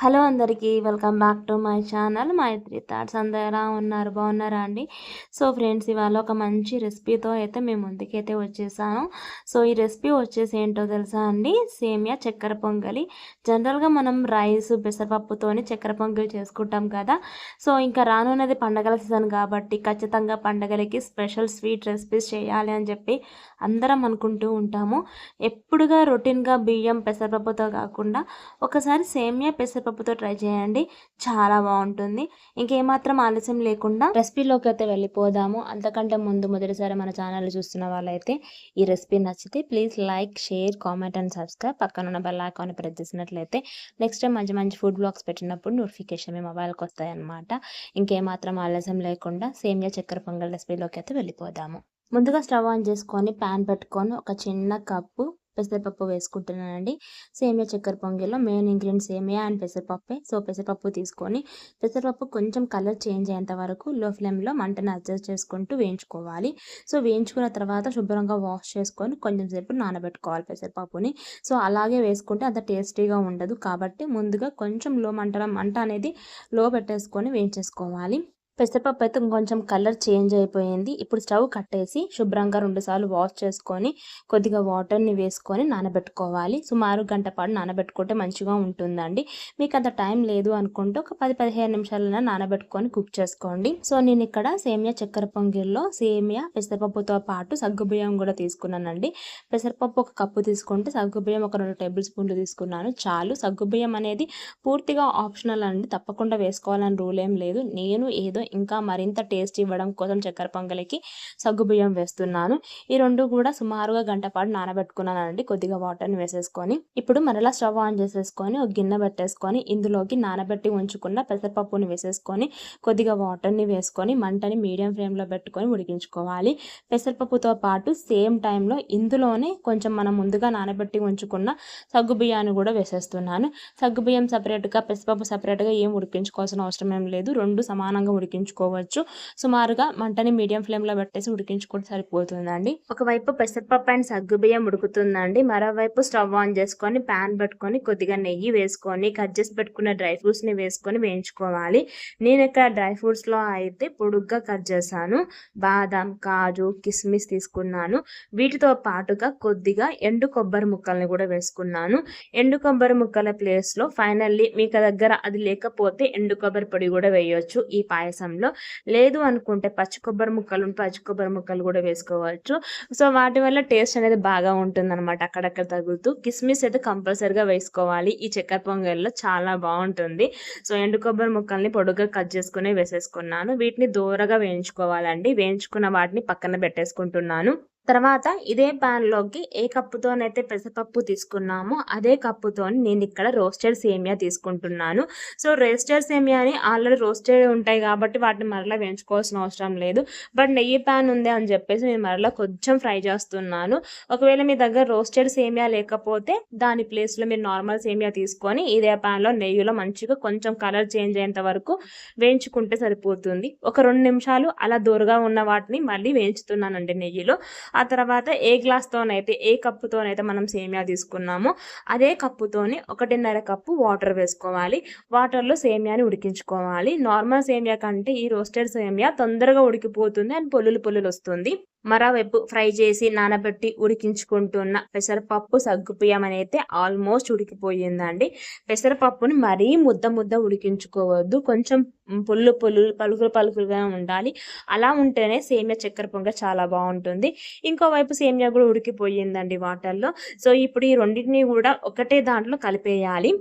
Hello అందరికీ welcome back to my channel Maithri thoughts. అందరూ ఎలా ఉన్నారు? బాగున్నారా అండి? సో ఫ్రెండ్స్ ఇవాళ ఒక మంచి రెసిపీతో అయితే మేము ముందుకైతే వచ్చేసాను. సో ఈ రెసిపీ వచ్చేసి ఏంటో తెలుసా అండి? సేమియా చక్కెర పొంగలి. జనరల్గా మనం రైస్ పెసరపప్పుతోని చక్కెర పొంగలి చేసుకుంటాం కదా. సో ఇంకా రానున్నది పండగల సీజన్ కాబట్టి ఖచ్చితంగా పండగలకి స్పెషల్ స్వీట్ రెసిపీస్ చేయాలి అని చెప్పి అందరం అనుకుంటూ ఉంటాము. ఎప్పుడుగా రొటీన్గా బియ్యం పెసరపప్పుతో కాకుండా ఒకసారి సేమియా పెసర పెసరపప్పుతో ట్రై చేయండి. చాలా బాగుంటుంది. ఇంకేమాత్రం ఆలస్యం లేకుండా రెసిపీలోకి అయితే వెళ్ళిపోదాము. అంతకంటే ముందు మొదటిసారి మన ఛానల్ చూస్తున్న వాళ్ళైతే ఈ రెసిపీ నచ్చితే please like share comment and subscribe. పక్కన ఉన్న బెల్ ఐకాన్ ప్రెస్ చేసినట్లయితే నెక్స్ట్ టైం మంచి మంచి ఫుడ్ బ్లాగ్స్ పెట్టినప్పుడు నోటిఫికేషన్ మీ మొబైల్కి వస్తాయన్నమాట. ఇంకేమాత్రం ఆలస్యం లేకుండా సేమియా చక్కెర పొంగల్ రెసిపీలోకి అయితే వెళ్ళిపోదాము. ముందుగా స్టవ్ ఆన్ చేసుకొని ప్యాన్ పెట్టుకొని ఒక చిన్న కప్పు పెసరపప్పు వేసుకుంటున్నానండి. సేమియా చక్కెర పొంగిలో మెయిన్ ఇంగ్రీడియంట్ సేమియా అండ్ పెసరపప్పే. సో పెసరపప్పు తీసుకొని పెసరపప్పు కొంచెం కలర్ చేంజ్ అయ్యేంత వరకు లో ఫ్లేమ్లో మంటను అడ్జస్ట్ చేసుకుంటూ వేయించుకోవాలి. సో వేయించుకున్న తర్వాత శుభ్రంగా వాష్ చేసుకొని కొంచెం సేపు నానబెట్టుకోవాలి పెసరపప్పుని. సో అలాగే వేసుకుంటే అంత టేస్టీగా ఉండదు కాబట్టి ముందుగా కొంచెం లో మంటలో మంట అనేది లో పెట్టేసుకొని వేయించేసుకోవాలి. పెసరపప్పు అయితే కొంచెం కలర్ చేంజ్ అయిపోయింది. ఇప్పుడు స్టవ్ కట్టేసి శుభ్రంగా రెండుసార్లు వాష్ చేసుకొని కొద్దిగా వాటర్ని వేసుకొని నానబెట్టుకోవాలి. సుమారు గంట పాటు నానబెట్టుకుంటే మంచిగా ఉంటుందండి. మీకు అంత టైం లేదు అనుకుంటే ఒక పది పదిహేను నిమిషాలైనా నానబెట్టుకొని కుక్ చేసుకోండి. సో నేను ఇక్కడ సేమియా చక్కెర పొంగిల్లో సేమియా పెసరపప్పుతో పాటు సగ్గుబియ్యం కూడా తీసుకున్నానండి. పెసరపప్పు ఒక కప్పు తీసుకుంటే సగ్గుబియ్యం ఒక రెండు టేబుల్ స్పూన్లు తీసుకున్నాను. చాలు. సగ్గుబియ్యం అనేది పూర్తిగా ఆప్షనల్ అండి. తప్పకుండా వేసుకోవాలని రూల్ ఏం లేదు. నేను ఏదో ఇంకా మరింత టేస్ట్ ఇవ్వడం కోసం చక్కెర పొంగలికి సగ్గుబియ్యం వేస్తున్నాను. ఈ రెండు కూడా సుమారుగా గంట పాటు నానబెట్టుకున్నానండి. కొద్దిగా వాటర్ని వేసేసుకొని ఇప్పుడు మరలా స్టవ్ ఆన్ చేసేసుకొని ఒక గిన్నె పెట్టేసుకొని ఇందులోకి నానబెట్టి ఉంచుకున్న పెసరపప్పుని వేసేసుకొని కొద్దిగా వాటర్ని వేసుకొని మంటని మీడియం ఫ్లేమ్లో పెట్టుకొని ఉడికించుకోవాలి. పెసరపప్పుతో పాటు సేమ్ టైంలో ఇందులోనే కొంచెం మనం ముందుగా నానబెట్టి ఉంచుకున్న సగ్గుబియ్యాన్ని కూడా వేసేస్తున్నాను. సగ్గుబియ్యం సపరేట్గా పెసరపప్పు సపరేట్గా ఏం ఉడికించుకోవాల్సిన అవసరం ఏం లేదు. రెండు సమానంగా ఉడికి ఉడికించుకోవచ్చు. సుమారుగా మంటని మీడియం ఫ్లేమ్లో పెట్టేసి ఉడికించుకుంటే సరిపోతుందండి. ఒకవైపు పెసరపప్పు అండ్ సగ్గుబియ్యం ఉడుకుతుందండి. మరోవైపు స్టవ్ ఆన్ చేసుకొని ప్యాన్ పెట్టుకొని కొద్దిగా నెయ్యి వేసుకొని కట్ చేసి పెట్టుకున్న డ్రై ఫ్రూట్స్ని వేసుకొని వేయించుకోవాలి. నేను ఇక్కడ డ్రై ఫ్రూట్స్లో అయితే పొడుగ్గా కట్ చేశాను. బాదం కాజు కిస్మిస్ తీసుకున్నాను. వీటితో పాటుగా కొద్దిగా ఎండు కొబ్బరి ముక్కల్ని కూడా వేసుకున్నాను. ఎండు కొబ్బరి ముక్కల ప్లేస్లో ఫైనల్లీ మీకు దగ్గర అది లేకపోతే ఎండు కొబ్బరి పొడి కూడా వేయొచ్చు. ఈ పాయసం పాయసంలో లేదు అనుకుంటే పచ్చి కొబ్బరి ముక్కలు పచ్చి కొబ్బరి ముక్కలు కూడా వేసుకోవచ్చు. సో వాటి వల్ల టేస్ట్ అనేది బాగా ఉంటుంది అనమాట అక్కడక్కడ తగులుతూ. కిస్మిస్ అయితే కంపల్సరిగా వేసుకోవాలి. ఈ చక్కెర పొంగల్లో చాలా బాగుంటుంది. సో ఎండు కొబ్బరి ముక్కల్ని పొడుగ్గా కట్ చేసుకుని వేసేసుకున్నాను. వీటిని దూరగా వేయించుకోవాలండి. వేయించుకున్న వాటిని పక్కన పెట్టేసుకుంటున్నాను. తర్వాత ఇదే ప్యాన్లోకి ఏ కప్పుతోనైతే పెసరపప్పు తీసుకున్నామో అదే కప్పుతో నేను ఇక్కడ రోస్టెడ్ సేమియా తీసుకుంటున్నాను. సో రోస్టెడ్ సేమియాని ఆల్రెడీ రోస్టెడ్ ఉంటాయి కాబట్టి వాటిని మరలా వేయించుకోవాల్సిన అవసరం లేదు. బట్ నెయ్యి ప్యాన్ ఉంది అని చెప్పేసి నేను మరలా కొంచెం ఫ్రై చేస్తున్నాను. ఒకవేళ మీ దగ్గర రోస్టెడ్ సేమియా లేకపోతే దాని ప్లేస్లో మీరు నార్మల్ సేమియా తీసుకొని ఇదే ప్యాన్లో నెయ్యిలో మంచిగా కొంచెం కలర్ చేంజ్ అయ్యేంత వరకు వేయించుకుంటే సరిపోతుంది. ఒక రెండు నిమిషాలు అలా దూరగా ఉన్న వాటిని మళ్ళీ వేయించుతున్నానండి నెయ్యిలో. ఆ తర్వాత ఏ గ్లాస్తోనైతే ఏ కప్పుతోనైతే మనం సేమియా తీసుకున్నామో అదే కప్పుతోని ఒకటిన్నర కప్పు వాటర్ వేసుకోవాలి. వాటర్లో సేమియాని ఉడికించుకోవాలి. నార్మల్ సేమియా కంటే ఈ రోస్టెడ్ సేమియా తొందరగా ఉడికిపోతుంది అండ్ పొల్లులు పొల్లులు వస్తుంది. మరోవైపు ఫ్రై చేసి నానబెట్టి ఉడికించుకుంటున్న పెసరపప్పు సగ్గుపియం అయితే ఆల్మోస్ట్ ఉడికిపోయిందండి. పెసరపప్పుని మరీ ముద్ద ముద్ద ఉడికించుకోవద్దు. కొంచెం పుల్లు పుల్లు పలుకులు పలుకులుగా ఉండాలి. అలా ఉంటేనే సేమియా చక్కెర పొంగ చాలా బాగుంటుంది. ఇంకోవైపు సేమియా కూడా ఉడికిపోయిందండి వాటర్లో. సో ఇప్పుడు ఈ రెండింటిని కూడా ఒకటే దాంట్లో కలిపేయాలి.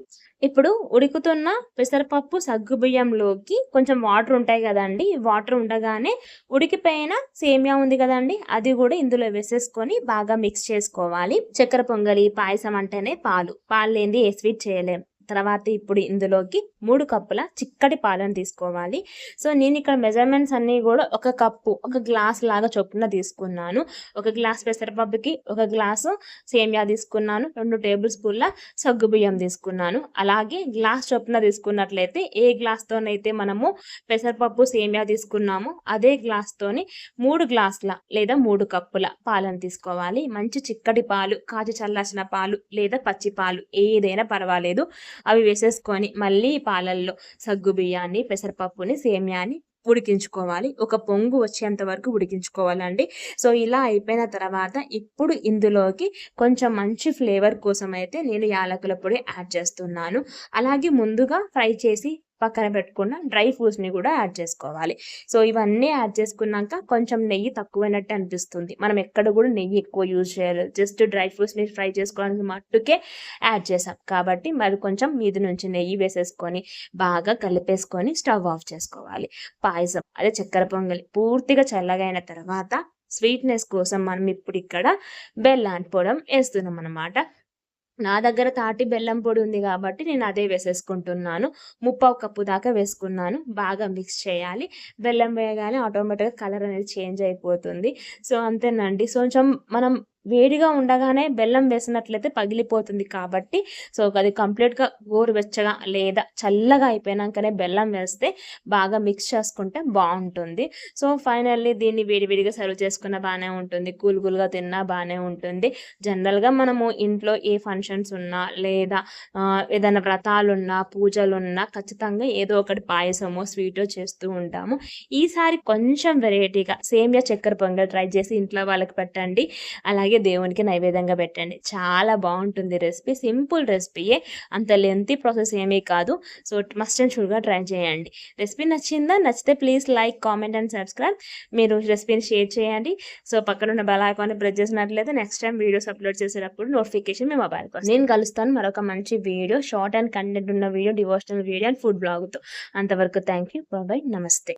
ఇప్పుడు ఉడుకుతున్న పెసరపప్పు సగ్గుబియ్యంలోకి కొంచెం వాటర్ ఉంటాయి కదండి వాటర్ ఉండగానే ఉడికిపోయిన సేమియా ఉంది కదండి అది కూడా ఇందులో వేసేసుకొని బాగా మిక్స్ చేసుకోవాలి. చక్కెర పొంగలి పాయసం అంటేనే పాలు. పాలు లేని ఏ స్వీట్ చేయలేం. తర్వాత ఇప్పుడు ఇందులోకి మూడు కప్పుల చిక్కటి పాలను తీసుకోవాలి. సో నేను ఇక్కడ మెజర్మెంట్స్ అన్నీ కూడా ఒక కప్పు ఒక గ్లాస్ లాగా చొప్పున తీసుకున్నాను. ఒక గ్లాస్ పెసరపప్పుకి ఒక గ్లాసు సేమియా తీసుకున్నాను. రెండు టేబుల్ స్పూన్ల సగ్గుబియ్యం తీసుకున్నాను. అలాగే గ్లాస్ చొప్పున తీసుకున్నట్లయితే ఏ గ్లాస్తోనైతే మనము పెసరపప్పు సేమియా తీసుకున్నామో అదే గ్లాస్తోని మూడు గ్లాసుల లేదా మూడు కప్పుల పాలను తీసుకోవాలి. మంచి చిక్కటి పాలు కాచి చల్లాసిన పాలు లేదా పచ్చి పాలు ఏదైనా పర్వాలేదు. అవి వేసేసుకొని మళ్ళీ పాలల్లో సగ్గు బియ్యాన్ని పెసరపప్పుని సేమ్యాని ఉడికించుకోవాలి. ఒక పొంగు వచ్చేంత వరకు ఉడికించుకోవాలండి. సో ఇలా అయిపోయిన తర్వాత ఇప్పుడు ఇందులోకి కొంచెం మంచి ఫ్లేవర్ కోసం అయితే నేను యాలకుల పొడి యాడ్ చేస్తున్నాను. అలాగే ముందుగా ఫ్రై చేసి పక్కన పెట్టుకున్న డ్రై ఫ్రూట్స్ని కూడా యాడ్ చేసుకోవాలి. సో ఇవన్నీ యాడ్ చేసుకున్నాక కొంచెం నెయ్యి తక్కువైనట్టు అనిపిస్తుంది. మనం ఎక్కడ కూడా నెయ్యి ఎక్కువ యూజ్ చేయలేదు. జస్ట్ డ్రై ఫ్రూట్స్ని ఫ్రై చేసుకోవడానికి మట్టుకే యాడ్ చేసాం. కాబట్టి మరి కొంచెం మీది నుంచి నెయ్యి వేసేసుకొని బాగా కలిపేసుకొని స్టవ్ ఆఫ్ చేసుకోవాలి. పాయసం అదే చక్కెర పొంగలి పూర్తిగా చల్లగైన తర్వాత స్వీట్నెస్ కోసం మనం ఇప్పుడు ఇక్కడ బెల్లాన్ని పొడం వేస్తున్నాం అనమాట నా దగ్గర తాటి బెల్లం పొడి ఉంది కాబట్టి నేను అదే వేసేసుకుంటున్నాను. ముప్పావు కప్పు దాకా వేసుకున్నాను. బాగా మిక్స్ చేయాలి. బెల్లం వేయగానే ఆటోమేటిక్గా కలర్ అనేది చేంజ్ అయిపోతుంది. సో అంతేనండి. సో కొంచెం మనం వేడిగా ఉండగానే బెల్లం వేసినట్లయితే పగిలిపోతుంది కాబట్టి సో అది కంప్లీట్గా గోరువెచ్చగా లేదా చల్లగా అయిపోయినాకనే బెల్లం వేస్తే బాగా మిక్స్ చేసుకుంటే బాగుంటుంది. సో ఫైనల్లీ దీన్ని వేడివేడిగా సర్వ్ చేసుకున్న బాగానే ఉంటుంది. కూల్ కూల్గా తిన్నా బాగానే ఉంటుంది. జనరల్గా మనము ఇంట్లో ఏ ఫంక్షన్స్ ఉన్నా లేదా ఏదైనా వ్రతాలున్నా పూజలున్నా పూజలు ఉన్నా ఖచ్చితంగా ఏదో ఒకటి పాయసమో స్వీటో చేస్తూ ఉంటాము. ఈసారి కొంచెం వెరైటీగా సేమియా చక్కెర పొంగల్ ట్రై చేసి ఇంట్లో వాళ్ళకి పెట్టండి. అలాగే అలాగే దేవునికి నైవేద్యంగా పెట్టండి. చాలా బాగుంటుంది రెసిపీ. సింపుల్ రెసిపీయే. అంత లెంతీ ప్రాసెస్ ఏమీ కాదు. సో మస్ట్ అండ్ షూర్గా ట్రై చేయండి. రెసిపీ నచ్చిందా? నచ్చితే please like comment and subscribe మీరు రెసిపీని షేర్ చేయండి. సో పక్కన ఉన్న బెల్ ఐకాన్ని ప్రెస్ చేసినట్లయితే నెక్స్ట్ టైం వీడియోస్ అప్లోడ్ చేసేటప్పుడు నోటిఫికేషన్ మీ మొబైల్ నేను కలుస్తాను మరొక మంచి వీడియో షార్ట్ అండ్ కంటెంట్ ఉన్న video devotional video and food బ్లాగ్తో అంతవరకు థ్యాంక్ యూ బాబాయ్ నమస్తే